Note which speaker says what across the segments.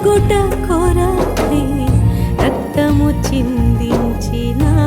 Speaker 1: కడుగుట కొరకై రక్తము చిందించినావు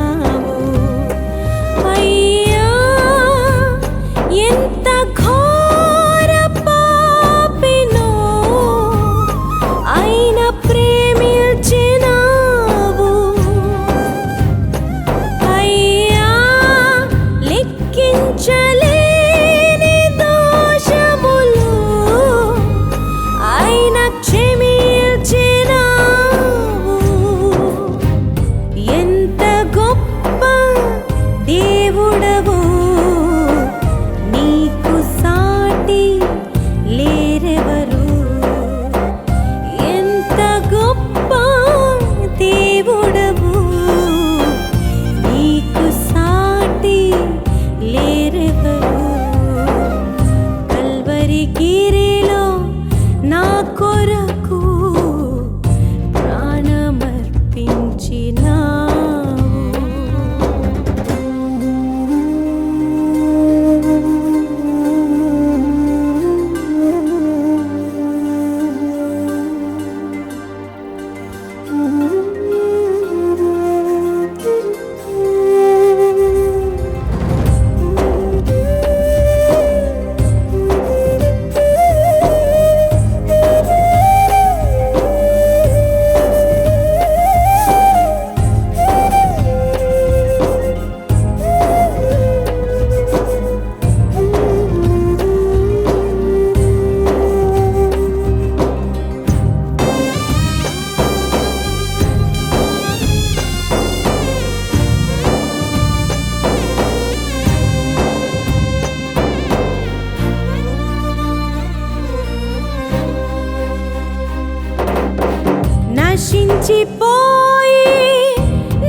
Speaker 1: నశించిపోయి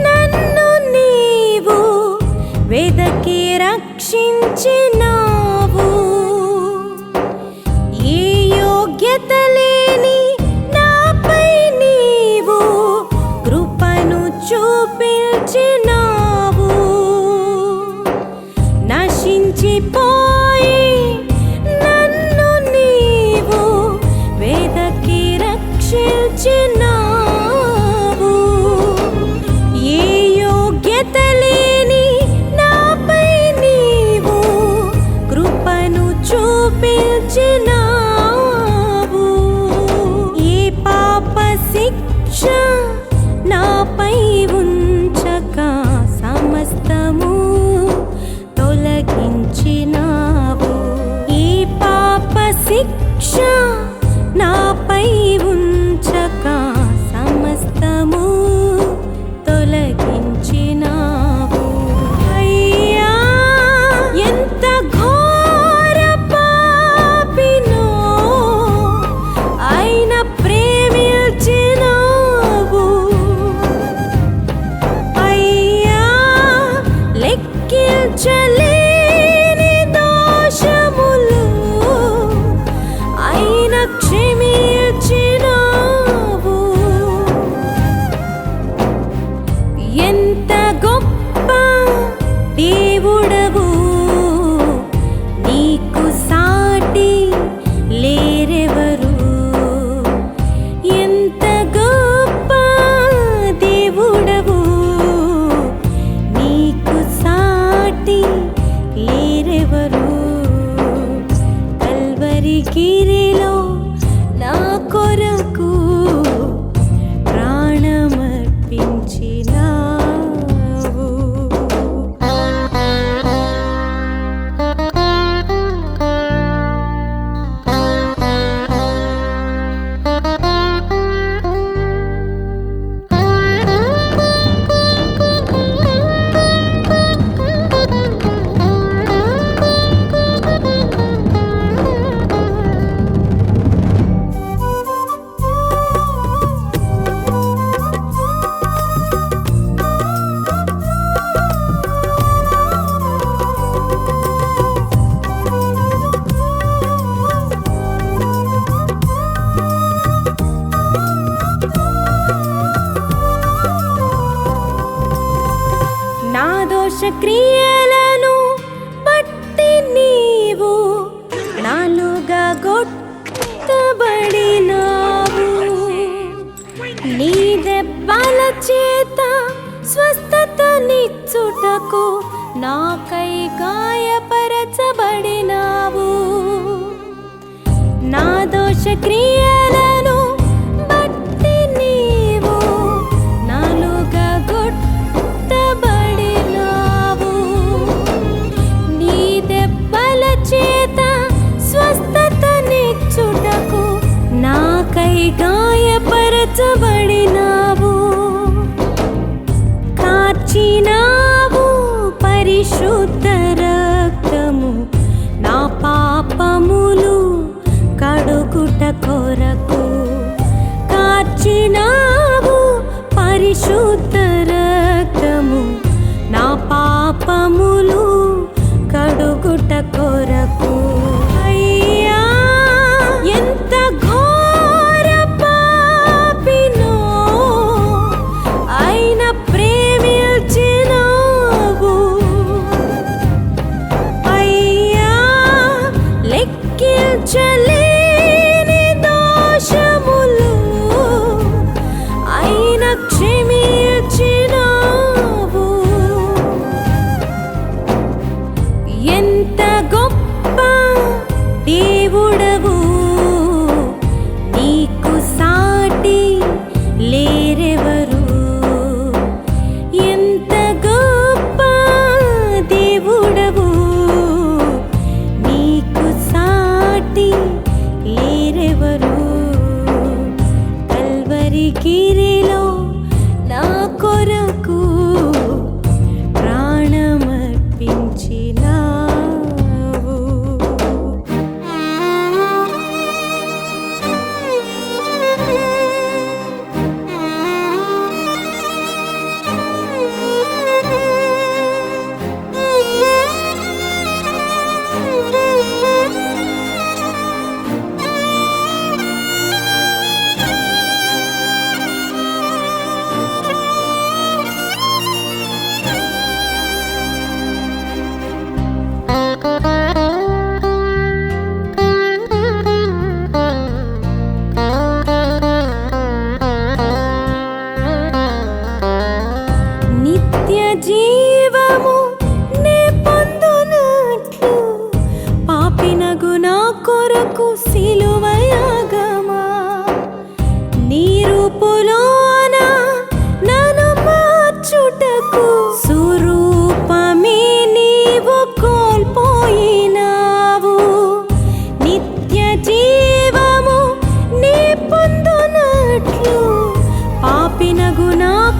Speaker 1: నన్ను నీవు వెదకి రక్షించిన నా దోష క్రియలను పట్టి నీవు నాలుగా గొట్టబడినావు. నీ దెబ్బల చేత స్వస్థత నిచ్చుటకు నాకై గాయపరచబడినావు. నా దోష క్రియ అమర్చబడినావు కాచినావు పరిశుద్ధ రక్తము. నా పాపములు కడుగుట కొరకు కాచినావు పరిశుద్ధ రక్తము. నా పాపములు కడుగుట కొరకు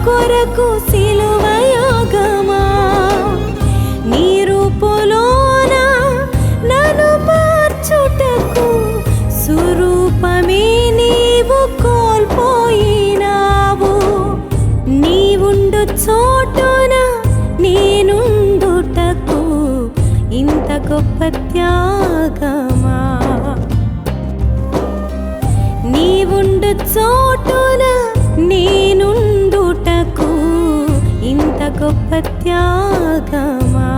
Speaker 1: కొరకు సిలువ యోగమా? నీ రూపులోన నన్ను మార్చుటకు సురూపమే నీవు కోల్పోయినావు. నీవుండు చోటున నేనుండుటకు ఇంత గొప్ప త్యాగమా? నీవుండు చోటున నీ గొప్ప త్యాగమా?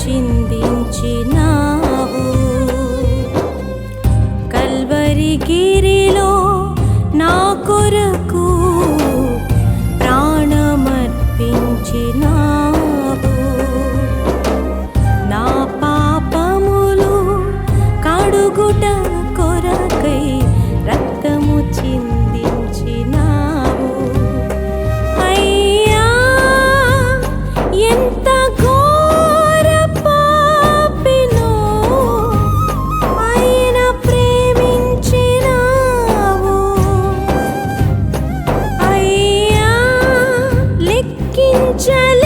Speaker 1: చిందించినావు. కల్వరి గిరిలో నా కొరకు ప్రాణమర్పించినావు. నా పాపములు కడుగుట Angela.